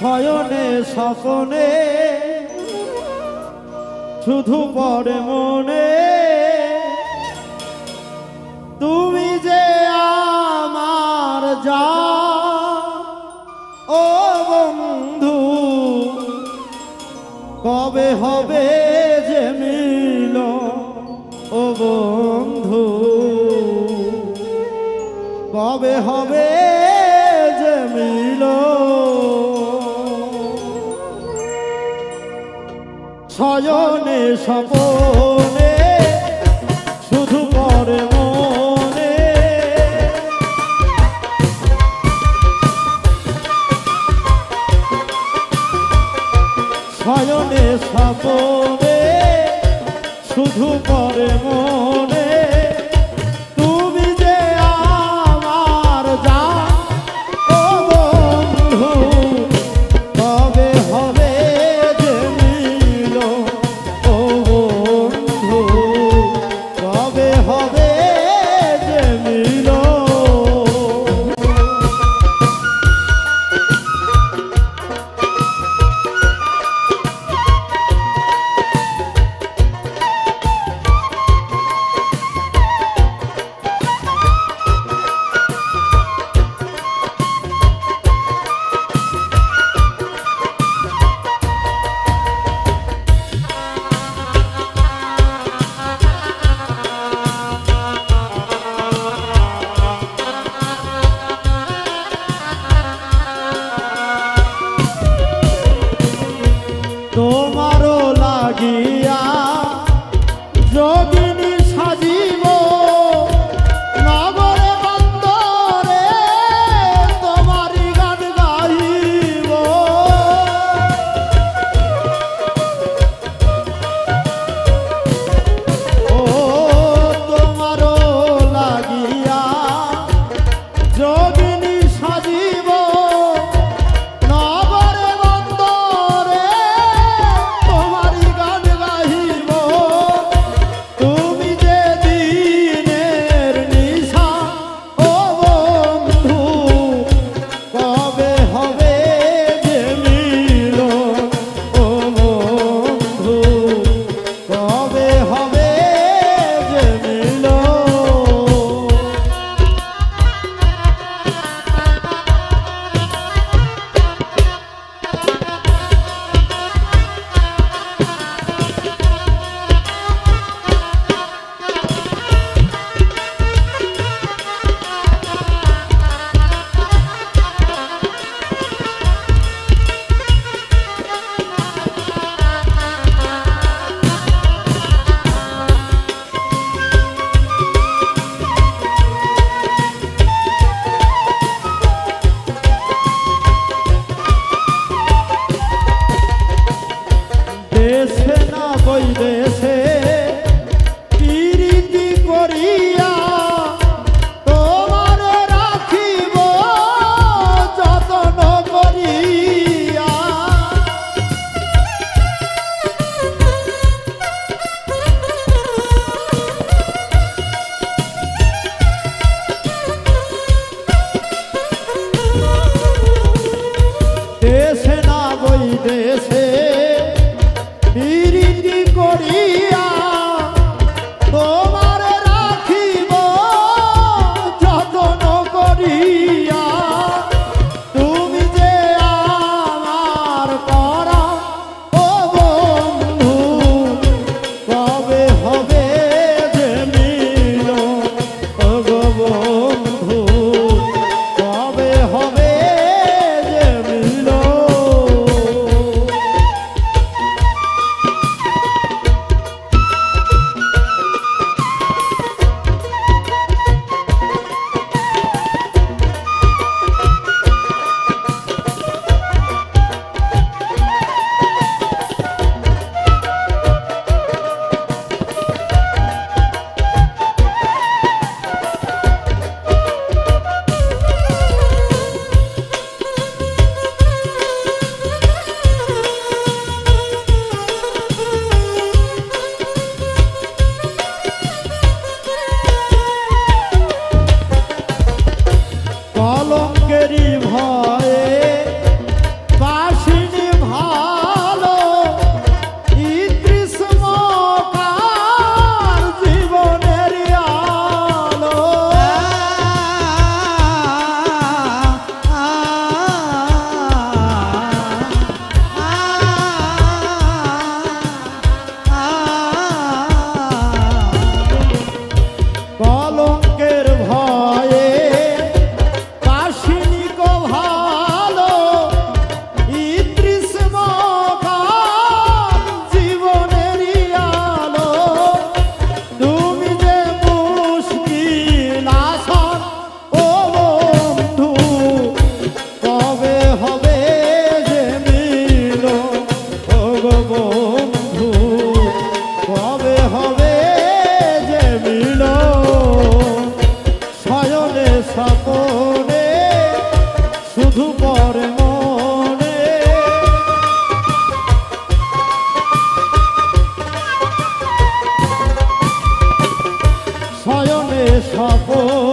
শয়নে স্বপনে শুধু পরে মনে। তুমি যে আমার যা। ও বন্ধু, কবে হবে যে মিল? ও বন্ধু, কবে হবে শয়নে সপনে শুধু পরে মনে। শয়নে সপনে শুধু পরে মনে। cabeça স্বপনে